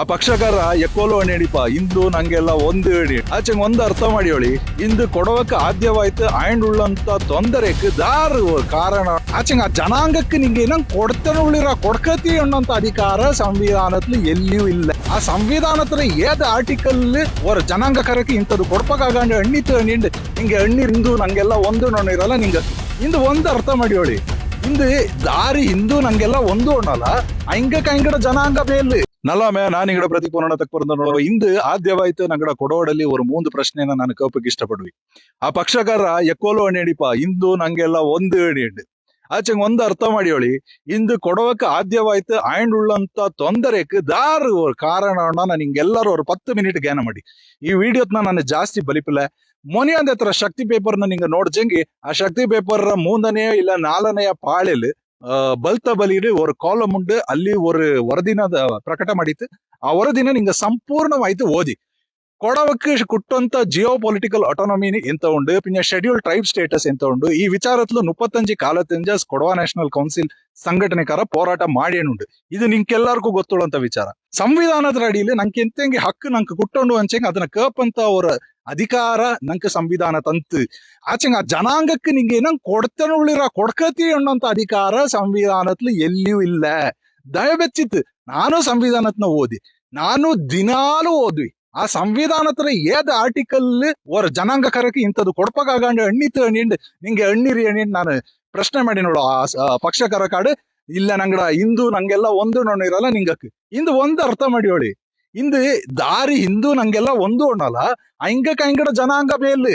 ಆ ಪಕ್ಷಕಾರ ಎಕ್ಕೋಲೋ ಅಣಿಯಡಿಪ ಇಂದು ನಂಗೆಲ್ಲ ಒಂದು ಹೇಳಿ. ಆಚೆ ಒಂದು ಅರ್ಥ ಮಾಡಿಯೋಳಿ ಇಂದು ಕೊಡೋಕೆ ಆದ್ಯವಾಯ್ತು ಆಂಡ್ ಉಳ್ಳಂತ ತೊಂದರೆಕ್ಕೆ ದಾರು ಕಾರಣ. ಆಚೆ ಆ ಜನಾಂಗಕ್ಕೆ ನಿಂಗೆ ಏನಂಗ್ ಕೊಡ್ತಾನೆ ಉಳಿರ, ಕೊಡ್ಕತಿ ಅನ್ನೋಂತ ಅಧಿಕಾರ ಸಂವಿಧಾನದಲ್ಲಿ ಎಲ್ಲಿಯೂ ಇಲ್ಲ. ಆ ಸಂವಿಧಾನತ್ರ ಏದ ಆರ್ಟಿಕಲ್ ಅವರ ಜನಾಂಗ ಕರಕ್ಕೆ ಇಂಥದ್ದು ಕೊಡ್ಪಕ್ಕಾಗಂಡ ಹಣ್ಣಿತ್ತು ನಿಂಡ್ ನಿಂಗೆ ಇಂದು ನಂಗೆಲ್ಲ ಒಂದು ನಾನು ಇರಲ್ಲ ನಿಂಗೆ. ಇಂದು ಒಂದು ಅರ್ಥ ಮಾಡಿಯೋಳಿ ಇಂದು ದಾರಿ ಹಿಂದೂ ನಂಗೆಲ್ಲ ಒಂದು ಅಣ್ಣಲ್ಲ ಹಂಗ ಕಂಗಡ ಜನಾಂಗ ಮೇಲೆ. ನಲ್ಲಮೆ ನಾನು ಇಂಗಡ ಪ್ರತಿಪೂರ್ಣ ತಕ್ಪರಂದ ನೋಡುವ ಇಂದು ಆದ್ಯವಾಯ್ತು ನಂಗಡ ಕೊಡೋಡಲ್ಲಿ ஒரு ಮೂಂದು ಪ್ರಶ್ನೆನ ನಾನು ಕೇಳಕ್ಕೆ ಇಷ್ಟಪಡ್ವಿ ಆ ಪಕ್ಷಕಾರ ಎಕ್ಕೋಲು ಅಣಿಡಿಪ ಇಂದು ನಂಗೆಲ್ಲ ಒಂದು ಎಣಿಂಡು ಆಚೆಂಗ್ ಒಂದು ಅರ್ಥ ಮಾಡಿಯೋಳಿ ಇಂದು ಕೊಡವಕ್ಕೆ ಆದ್ಯವಾಯ್ತು ಆಯ್ಂಡ್ ಉಳ್ಳಂತ ತೊಂದರೆಕ್ ದಾರು ஒரு ಕಾರಣವನ್ನ ನಾನು ಹಿಂಗೆಲ್ಲರೂ ஒரு ಪತ್ತು ಮಿನಿಟ್ ಜ್ಞಾನ ಮಾಡಿ ಈ ವಿಡಿಯೋತ್ನ ನಾನು ಜಾಸ್ತಿ ಬಲಿಪಿಲ್ಲ ಮೊನಿಯಂದ ಹತ್ರ ಶಕ್ತಿ ಪೇಪರ್ನ ನಿಂಗೆ ನೋಡ್ಜಂಗಿ ಆ ಶಕ್ತಿ ಪೇಪರ್ ಮೂಂದನೆಯ ಇಲ್ಲ ನಾಲನೆಯ ಪಾಳೆಲ್ ಬಲ್ತ பலியிடு ಒಂದು ಕಾಲಮ್ ಉಂಡು ಅಲ್ಲಿ ಒಂದು ವರದಿನ ಪ್ರಕಟ ಮಾಡಿತ್ತು. ಆ ವರದಿನ ನಿಂಗೆ ಸಂಪೂರ್ಣವಾಯ್ತು, ಓದಿ. ಕೊಡವಕ್ಕೆ ಕುಟ್ಟಂತ ಜಿಯೋ ಪೊಲಿಟಿಕಲ್ ಅಟಾನಮಿನಿ ಎಂತ ಉಂಡು, ಪಿನ್ನ ಶೆಡ್ಯೂಲ್ ಟ್ರೈಬ್ ಸ್ಟೇಟಸ್ ಎಂತ ಉಂಡು, ಈ ವಿಚಾರತ್ಲು ಮುಪ್ಪತ್ತಂಜಿ ಕಾಲತ್ತಂಜ ಕೊಡವ ನ್ಯಾಷನಲ್ ಕೌನ್ಸಿಲ್ ಸಂಘಟನೆಕಾರ ಹೋರಾಟ ಮಾಡಿಯೇನುಂಡು ಇದು ನಿಂಕೆಲ್ಲರಿಗೂ ಗೊತ್ತುಳ್ಳಂತ ವಿಚಾರ. ಸಂವಿಧಾನದ ಅಡಿಯಲ್ಲಿ ನಂಗೆ ಎಂತೆಂಗೆ ಹಕ್ಕು ನಂಗೆ ಕುಟ್ಟೊಂಡು ಅಂಚೆಂಗೆ ಅದನ್ನ ಕಪ್ ಅಂತ ಅವರ ಅಧಿಕಾರ ನಂಕ ಸಂವಿಧಾನ ತಂತು. ಆಚೆಂಗ ಆ ಜನಾಂಗಕ್ಕೆ ನಿಂಗೆ ಏನಂಗ್ ಕೊಡ್ತಾನೆ ಉಳಿರ ಕೊಡ್ಕತಿ ಅನ್ನೋಂತ ಅಧಿಕಾರ ಸಂವಿಧಾನತ್ಲು ಎಲ್ಲಿಯೂ ಇಲ್ಲ. ದಯವೆಚ್ಚಿತ್ತು. ನಾನು ಸಂವಿಧಾನತ್ನ ಓದಿ. ನಾನು ದಿನಾಲು ಓದ್ವಿ. ಆ ಸಂವಿಧಾನತ್ರ ಏದ ಆರ್ಟಿಕಲ್ ஒரு ಜನಾಂಗಕರಕ್ಕೆ ಇಂಥದ್ದು ಕೊಡ್ಪಕ್ಕಾಗಂಡು ಎಣ್ಣಿತ್ತು ಎಣ್ಣಿಂಡು ನಿಂಗೆ ಅಣ್ಣಿರಿ ಎಣ್ಣಿಂಡು ನಾನು ಪ್ರಶ್ನೆ ಮಾಡಿ ನೋಡು ಆ ಪಕ್ಷ ಕರಕಾಡು. ಇಲ್ಲ ನಂಗಡ ಇಂದು ನಂಗೆಲ್ಲ ಒಂದು ನೋಡಿರಲ್ಲ ನಿಂಗಕ್ಕೆ ಇಂದು ಒಂದು ಅರ್ಥ ಮಾಡಿಯೋಳಿ ಇಂದು ದಾರಿ ಹಿಂದೂ ನಂಗೆಲ್ಲ ಒಂದು ಅಣ್ಣಲ್ಲ ಅಂಗಕ್ಕೆ ಕೈಂಗಡ ಜನಾಂಗ ಮೇಲೆ.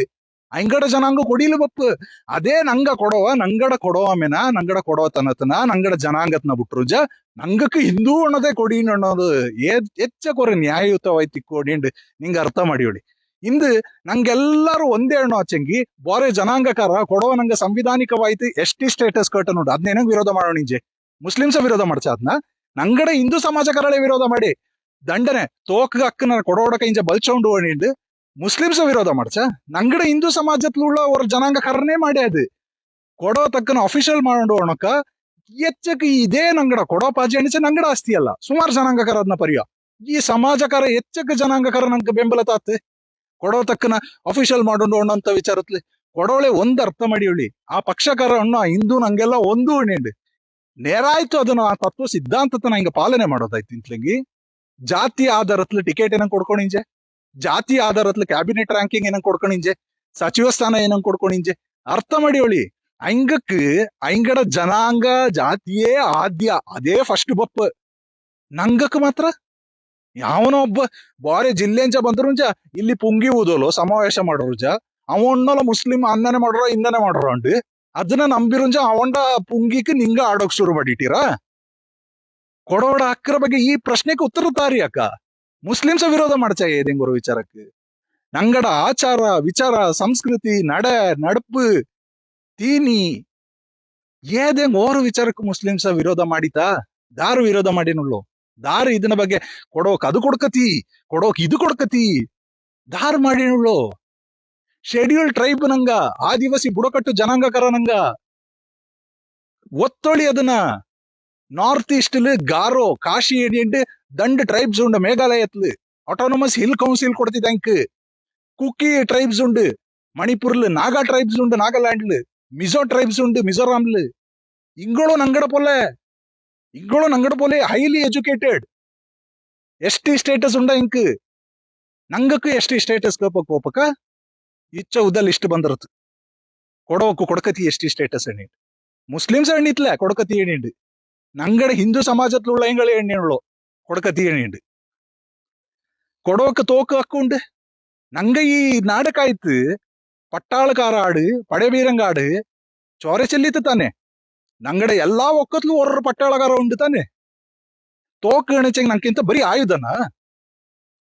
ಅಂಗಡ ಜನಾಂಗ ಕೊಡಿಲು ಬಪ್ಪು. ಅದೇ ನಂಗ ಕೊಡವ, ನಂಗಡ ಕೊಡೋ ಮೇನ, ನಂಗಡ ಕೊಡೋ ತನತನ, ನಂಗಡ ಜನಾಂಗತ್ನ ಬಿಟ್ರು ಜ. ನಂಗಕ್ಕೆ ಹಿಂದೂ ಅಣ್ಣದೇ ಕೊಡಿ ಅನ್ನೋದು ಹೆಚ್ಚ ಕೊರೆ ನ್ಯಾಯಯುತವಾಯ್ತಿ ಕೊಡಿಂಡ್ ನಿಂಗ ಅರ್ಥ ಮಾಡಿಯೋಳಿ ಇಂದು ನಂಗೆಲ್ಲರೂ ಒಂದೇ ಅಣ್ಣ ಆಚೆಂಗಿ, ಬೋರೆ ಜನಾಂಗಕಾರ ಕೊಡೋ ನಂಗ ಸಂವಿಧಾನಿಕವಾಯ್ತು, ಎಷ್ಟಿ ಸ್ಟೇಟಸ್ ಕಟ್ಟ ನೋಡು. ಅದ್ನೇನಂಗ್ ವಿರೋಧ ಮಾಡೋಣ ನಿಂಜೆ ಮುಸ್ಲಿಮ್ಸ ವಿರೋಧ ಮಾಡ್ಸ ಅದನ್ನ ನಂಗಡ ಹಿಂದೂ ಸಮಾಜಕಾರಳೆ ವಿರೋಧ ಮಾಡಿ. ದಂಡನೆ ತೋಕ ಅಕ್ಕನ ಕೊಡೋಡಕ ಇಂಜ ಬಲ್ಚೌಂಡು ಮುಸ್ಲಿಂಸ ವಿರೋಧ ಮಾಡ್ಸ. ನಂಗಡ ಹಿಂದೂ ಸಮಾಜತ್ಲುಳ್ಳ ಜನಾಂಗ ಜನಾಂಗಕಾರನೇ ಮಾಡಿ ಅದು ಕೊಡೋ ತಕ್ಕನ ಅಫಿಷಿಯಲ್ ಮಾಡೋಣ ಒಣಕ ಎಚ್ಚಕ್ಕೆ ಇದೇ ನಂಗಡ ಕೊಡೋ ಪಾಜಿ ಅಣಿಚ ನಂಗಡ ಆಸ್ತಿ ಅಲ್ಲ. ಸುಮಾರು ಜನಾಂಗಕರ ಅದನ್ನ ಪರಿಯ. ಈ ಸಮಾಜಕರ ಹೆಚ್ಚಕ್ಕೆ ಜನಾಂಗಕರ ನಂಗೆ ಬೆಂಬಲ ತಾತೆ. ಕೊಡೋ ತಕ್ಕನ ಅಫಿಷಿಯಲ್ ಮಾಡೋಣ ಅಂತ ವಿಚಾರತ್ಲಿ ಕೊಡೋಳೆ ಒಂದ್ ಅರ್ಥ ಮಾಡಿಯೋಳಿ ಆ ಪಕ್ಷಕರ ಅಣ್ಣ, ಹಿಂದೂ ನಂಗೆಲ್ಲ ಒಂದು ಅಣಿಂಡು ನೇರಾಯ್ತು ಅದನ್ನ ಆ ತತ್ವ ಸಿದ್ಧಾಂತತನ ಹಿಂಗ ಪಾಲನೆ ಮಾಡೋದಾಯ್ತು ಇಂತ್ಲಿಂಗಿ. ಜಾತಿ ಆಧಾರತ್ಲು ಟಿಕೆಟ್ ಏನಂಗ್ ಕೊಡ್ಕೊಂಡಿಂಜೆ ಜಾತಿ ಆಧಾರತ್ಲು ಕ್ಯಾಬಿನೆಟ್ ರ್ಯಾಂಕಿಂಗ್ ಏನಂಗ್ ಕೊಡ್ಕೊಂಡಿಂಜೆ ಸಚಿವ ಸ್ಥಾನ ಏನಂಗ್ ಕೊಡ್ಕೊಂಡಿಂಜೆ ಅರ್ಥ ಮಾಡಿಯೋಳಿ ಅಂಗಕ್ಕೆ ಐಂಗಡ ಜನಾಂಗ ಜಾತಿಯೇ ಆದ್ಯ, ಅದೇ ಫಸ್ಟ್ ಬಪ್ಪ. ನಂಗಕ್ ಮಾತ್ರ? ಯಾವನೋ ಒಬ್ಬ ಬಾರೆ ಜಿಲ್ಲೆಂಚ ಬಂದ್ರುಂಜ ಇಲ್ಲಿ ಪುಂಗಿ ಊದೋಲು, ಸಮಾವೇಶ ಮಾಡೋರುಜ ಅವಣ್ಣಲ್ಲ ಮುಸ್ಲಿಂ ಅನ್ನನೆ ಮಾಡೋರ ಇಂದನೆ ಮಾಡೋರ ಅಂಡ್, ಅದನ್ನ ನಂಬಿರುಂಜ ಅವಂಡ ಪುಂಗಿಕ್ ನಿಂಗ ಆಡೋಕ್ ಶುರು ಮಾಡಿಟ್ಟಿರಾ? ಕೊಡೋಡ ಅಕ್ಕರ ಬಗ್ಗೆ ಈ ಪ್ರಶ್ನೆಗೆ ಉತ್ತರ ತಾರಿ ಅಕ್ಕ? ಮುಸ್ಲಿಮ್ಸ ವಿರೋಧ ಮಾಡ್ಚ ಏದೆಂಗುರು ವಿಚಾರಕ್ಕೆ? ನಂಗಡ ಆಚಾರ, ವಿಚಾರ, ಸಂಸ್ಕೃತಿ, ನಡ, ನಡಪು, ತೀನಿ. ಏದೆಂಗ್ ಓರು ವಿಚಾರಕ್ಕೆ ಮುಸ್ಲಿಮ್ಸ ವಿರೋಧ ಮಾಡಿತಾ? ದಾರು ವಿರೋಧ ಮಾಡಿನುಳ್ಳು ದಾರು ಇದನ್ನ ಬಗ್ಗೆ ಕೊಡೋಕ್ ಅದು ಕೊಡ್ಕತಿ, ಕೊಡೋಕ್ ಇದು ಕೊಡ್ಕತಿ. ದಾರು ಮಾಡಿನುಳ್ಳು ಶೆಡ್ಯೂಲ್ ಟ್ರೈಬ್ ನಂಗ, ಆದಿವಾಸಿ ಬುಡಕಟ್ಟು ಜನಾಂಗಕರ ನಂಗ. ಒತ್ತೊಳಿ ಅದನ್ನ. ನಾರ್ತ್ ಈಸ್ಟ್ಲ್ ಗಾರೋ ಕಾಶಿ ಏನಿಂಡ್ ದಂಡ್ ಟ್ರೈಬ್ಸ್ ಉಂಡು ಮೇಘಾಲಯತ್ಲು autonomous hill council ಕೊಡ್ತಿದ್ದಂಕ್ Kuki tribes ಉಂಡು ಮಣಿಪುರ್ಲ್ ನಾಗಾ ಟ್ರೈಬ್ಸ್ ಉಂಡು ನಾಗಾಲ್ಯಾಂಡ್ಲ್ ಮಿಜೋ ಟ್ರೈಬ್ಸ್ ಉಂಡು ಮಿಜೋರಾಮ್ಲ್ ಇಂಗಳು ನಂಗಡ ಪೊಲೆ ಇಂಗಳು ನಂಗಡ ಪೊಲೆ highly educated S T status ಉಂಡ ಇಂಕ್ ನಂಗಕ್ಕೂ ಎಸ್ ಟಿ ಸ್ಟೇಟಸ್ ಕೋಪಕ್ ಕೋಪಕ ಇಚ್ಚ ಉದಲ್ ಇಷ್ಟು ಬಂದಿರತ್ ಕೊಡೋಕು ಕೊಡಕತಿ ಎಸ್ ಟಿ ಸ್ಟೇಟಸ್ ಎಣ್ಣಿಂಡ್ ಮುಸ್ಲಿಮ್ಸ್ ಎಣ್ಣಿತ್ಲೆ ಕೊಡಕತಿ ಎಣ್ಣಿಂಡ್ ഞങ്ങളുടെ ഹിന്ദു സമാജത്തിലുള്ള ഞങ്ങൾ എണ്ണയുള്ളൂ കൊടുക്കത്തി എണ്ണയുണ്ട് കൊടവൊക്കെ തോക്ക് ഒക്കെ ഉണ്ട് ഞങ്ങൾ ഈ നാടക്കായത്ത് പട്ടാളക്കാരാട് പഴയവീരങ്കാട് ചോരശല്യത്തിൽ തന്നെ ഞങ്ങളുടെ എല്ലാ ഒക്കത്തിലും ഓരോ പട്ടാളക്കാര ഉണ്ട് തന്നെ തോക്ക് എണിച്ചെങ്കിൽ ഞങ്ങൾക്കിಂತ ಬರೀ ಆಯುಧನ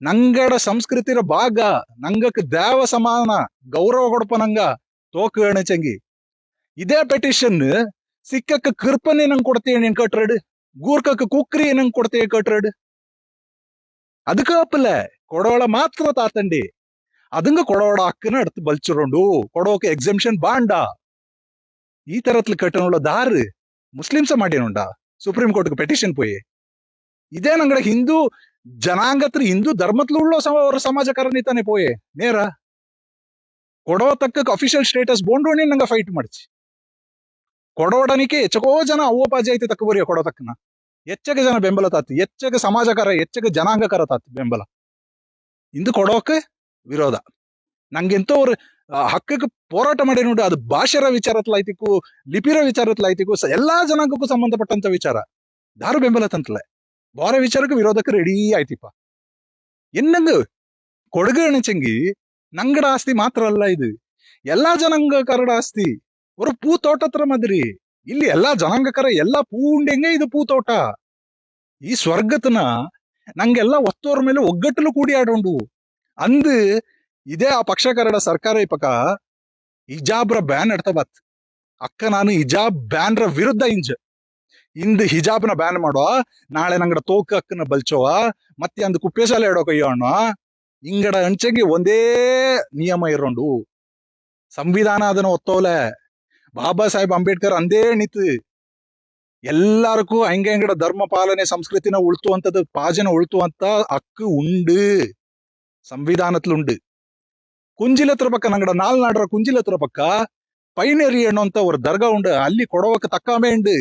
ನಂಗಡ ಸಂಸ್ಕೃತಿರ ಭಾಗ ನಂಗಕ್ಕೆ ದೇವ ಸಮಾನ ಗೌರವ ಕೊಡಪ ನಂಗ ತೋಕು ಎಣಿಚಂಗಿ ಇದೇ ಪೆಟಿಷನ್ ಸಿಕ್ಕಕ್ಕ ಕೃಪನೆ ನಂಗೆ ಕೊಡ್ತೀಯ ನೀನ್ ಕಟ್ರಡ್ ಗೂರ್ಕಕ್ಕ ಕುಕ್ರಿ ನಂಗೆ ಕೊಡ್ತೀಯ ಕಟ್ರಡ್ ಅದಕ್ಕ ಕೊಡೋಳ ಮಾತ್ರ ತಾತಂಡಿ. ಅದಂಗ ಕೊಡೋಳ ಅಕ್ಕನ ಅಡ್ತು ಬಲ್ಚಿರೋಂಡು. ಕೊಡೋಕೆ ಎಕ್ಸೆಂಪ್ಷನ್ ಬಾಂಡ. ಈ ತರತ್ಲಿ ಕಟ್ಟನೋಳ ದಾರು ಮುಸ್ಲಿಮ್ಸ ಮಾಡಿನೋಂಡ ಸುಪ್ರೀಂ ಕೋರ್ಟ್ಗೆ ಪೆಟಿಷನ್ ಪೋಯಿ. ಇದೇ ನಂಗಡ ಹಿಂದೂ ಜನಾಂಗತ್ರ ಹಿಂದೂ ಧರ್ಮತ್ಲು ಉಳ್ಳೋ ಅವರ ಸಮಾಜ ಕಾರಣಿತಾನೆ ಪೋಯೆ. ನೇರ? ಕೊಡೋ ತಕ್ಕ ಅಫಿಷಿಯಲ್ ಸ್ಟೇಟಸ್ ಬೋಂಡೋಣಿ ನಂಗೆ ಫೈಟ್ ಮಾಡ್ಚಿ. ಕೊಡವಡನಿಕೆ ಎಚ್ಚಗೋ ಜನ ಅವ್ವಪಾಜಿ ಐತಿ ತಕ್ಕ ಬರಿಯ ಕೊಡವ ತಕ್ಕನ ಹೆಚ್ಚಗೆ ಜನ ಬೆಂಬಲ ತಾತಿ ಹೆಚ್ಚಗೆ ಸಮಾಜಕಾರ ಹೆಚ್ಚಗೆ ಜನಾಂಗಕರ ತಾತಿ ಬೆಂಬಲ. ಇಂದು ಕೊಡೋಕೆ ವಿರೋಧ. ನಂಗೆಂತ ಅವ್ರು ಹಕ್ಕಕ್ಕೆ ಹೋರಾಟ ಮಾಡಿ ನೋಡಿ, ಅದು ಭಾಷೆರ ವಿಚಾರತ್ಲಾಯ್ತಿಕ್ಕು, ಲಿಪಿರ ವಿಚಾರತ್ಲಾಯ್ತಿಕ್ಕು ಎಲ್ಲಾ ಜನಾಂಗಕ್ಕೂ ಸಂಬಂಧಪಟ್ಟಂತ ವಿಚಾರ. ದಾರು ಬೆಂಬಲ ತಂತಲೆ. ಬಾರ ವಿಚಾರಕ್ಕೆ ವಿರೋಧಕ್ಕೆ ರೆಡಿ ಆಯ್ತಿಪ್ಪ. ಎನ್ನಂಗ ಕೊಡಗು ಅಣಚಂಗಿ, ನಂಗಡ ಆಸ್ತಿ ಮಾತ್ರ ಅಲ್ಲ ಇದು. ಎಲ್ಲಾ ಜನಾಂಗಕರಡ ಆಸ್ತಿ ஒரு பூத்தோட்டத்துல மாதிரி ಇಲ್ಲಿ ಎಲ್ಲಾ ಜನಾಂಗಕರ ಎಲ್ಲಾ ಪೂ ಉಂಡೆಂಗೆ ಇದು ಪೂತೋಟ ಈ ಸ್ವರ್ಗತನ ನಂಗೆಲ್ಲ ಒತ್ತೋರ್ ಮೇಲೆ ಒಗ್ಗಟ್ಟಲು ಕೂಡಿ ಆಡೋಂಡು ಅಂದು ಇದೇ ಆ ಪಕ್ಷಕರಡ ಸರ್ಕಾರ ಇಪ್ಪಕ ಹಿಜಾಬ್ರ ಬ್ಯಾನ್ ಎಡ್ತ ಬತ್ ಅಕ್ಕ ನಾನು ಹಿಜಾಬ್ ಬ್ಯಾನ್ರ ವಿರುದ್ಧ ಇಂಜ್ ಇಂದು ಹಿಜಾಬ್ನ ಬ್ಯಾನ್ ಮಾಡೋ ನಾಳೆ ನಂಗಡ ತೋಕ ಅಕ್ಕನ ಬಲ್ಚೋವ ಮತ್ತೆ ಅಂದು ಕುಪ್ಪೇಶಾಲೆ ಇಡೋ ಕೈಯೋಣ ಇಂಗಡ ಅಂಚೆಗೆ ಒಂದೇ ನಿಯಮ ಇರೋಂಡು ಸಂವಿಧಾನ ಅದನ್ನ ಒತ್ತೋಲೆ ಬಾಬಾ ಸಾಹೇಬ್ ಅಂಬೇಡ್ಕರ್ ಅಂದೇ ನಿಂತು ಎಲ್ಲಾರ್ಗೂ ಹಂಗೆ ಹೆಂಗಡ ಧರ್ಮ ಪಾಲನೆ ಸಂಸ್ಕೃತಿನ ಉಳ್ತು ಅಂತದ ಪಾಜನ ಉಳ್ತು ಅಂತ ಹಕ್ಕು ಉಂಡು ಸಂವಿಧಾನತ್ಲು ಉಂಡು ಕುಂಜಿಲತ್ರ ಪಕ್ಕ ನಂಗಡ ನಾಲ್ ನಾಡ್ರ ಕುಂಜಿಲತ್ರ ಪಕ್ಕ ಪೈನೇರಿ ಅನ್ನೋಂತ ஒரு ದರ್ಗಾ ಉಂಡು ಅಲ್ಲಿ ಕೊಡವಕ್ಕೆ ತಕ್ಕಾಮೆ ಉಂಡು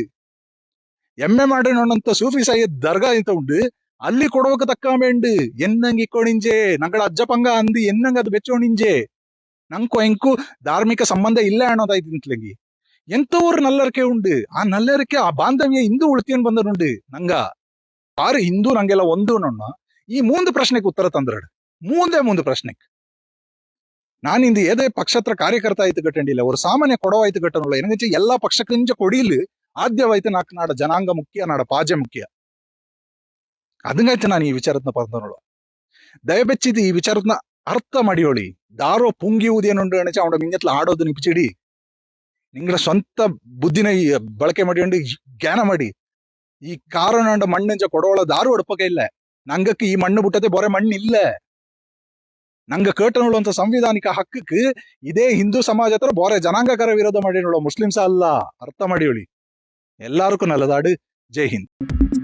ಎಮ್ಮೆ ಮಾಡಿ ಅನ್ನೋಂತ ಸೂಫಿ ಸಾಯಿದ್ ದರ್ಗಾ ಇಂತ ಉಂಡು ಅಲ್ಲಿ ಕೊಡವಕ್ಕೆ ತಕ್ಕಾಮೆ ಉಂಡು ಎನ್ನಂಗ್ ಇಕ್ಕೋಣಿಂಜೆ ನಂಗಡ ಅಜ್ಜಪಂಗ ಅಂದು ಎನ್ನಂಗ್ ಅದು ಬೆಚ್ಚೋಣಿಂಜೆ ನಂಕು ಎಂಕು ಧಾರ್ಮಿಕ ಸಂಬಂಧ ಇಲ್ಲ ಅನ್ನೋದಾಯ್ತು ಇಂತ್ಲಂಗಿ ಎಂತೋ ஒரு நல்லறிக்கை உண்டு ಆ ನಲ್ಲರಿಕೆ, ಆ ಬಾಂಧವ್ಯ ಇಂದು ಉಳ್ತಿಯನ್ ಬಂದನುಂಡು ನಂಗ ಆರು ಹಿಂದೂ, ನಂಗೆಲ್ಲ ಒಂದು ನನ್ನ ಈ ಮೂಂದು ಪ್ರಶ್ನೆಗೆ ಉತ್ತರ ತಂದ್ರಡು. ಮೂಂದೇ ಮೂಂದು ಪ್ರಶ್ನೆಗೆ. ಇಂದು ಏದೇ ಪಕ್ಷತ್ರ ಕಾರ್ಯಕರ್ತ ಆಯ್ತು ಕಟ್ಟಂಡಿಲ್ಲ ಅವರು ಸಾಮಾನ್ಯ ಕೊಡವಾಯ್ತು ಕಟ್ಟನಲ್ಲ ಏನಂದ್ರೆ ಎಲ್ಲಾ ಪಕ್ಷಕ್ಕಿಂಚ ಕೊಡಿಲಿ ಆದ್ಯವಾಯ್ತು ನಾಕ್ ನಾಡ ಜನಾಂಗ ಮುಖ್ಯ, ನಾಡ ಪಾಜೆ ಮುಖ್ಯ. ಅದಂಗಾಯ್ತು ನಾನು ಈ ವಿಚಾರತ್ನ ಪಂದನೋಳು ದಯಬೆಚ್ಚಿದ ಈ ವಿಚಾರತ್ನ ಅರ್ಥ ಮಾಡಿಯೋಳಿ. ದಾರೋ ಪುಂಗಿ ಊದಿಯನ್ನುಂಡು ಅಣಚ ಅವನ ಮಿಂಗತ್ಲ ಆಡೋದು ನಿಪ್ಚಿಡಿ ನಿಂಗಳ ಸ್ವಂತ ಬುದ್ಧಿನ ಬಳಕೆ ಮಾಡಿಕೊಂಡು ಜ್ಞಾನ ಮಾಡಿ. ಈ ಕಾರಣ ಮಣ್ಣಂಜ ಕೊಡೋಳ ದಾರು ಒಡಪಕ್ಕೆ ಇಲ್ಲ. ನಂಗಕ್ಕೆ ಈ ಮಣ್ಣು ಬಿಟ್ಟದೆ ಬೊರೆ ಮಣ್ಣು ಇಲ್ಲ ನಂಗ ಕೇಟನುಳ್ಳುವಂಥ ಸಂವಿಧಾನಿಕ ಹಕ್ಕಕ್ಕೆ ಇದೇ ಹಿಂದೂ ಸಮಾಜ ಹತ್ರ ಬೋರೆ ಜನಾಂಗಕರ ವಿರೋಧ ಮಾಡಿ ಮುಸ್ಲಿಮ್ಸ ಅಲ್ಲ. ಅರ್ಥ ಮಾಡಿ ಹೇಳಿ ಎಲ್ಲಾರ್ಗೂ ನಲದಾಡು. ಜೈ ಹಿಂದ್.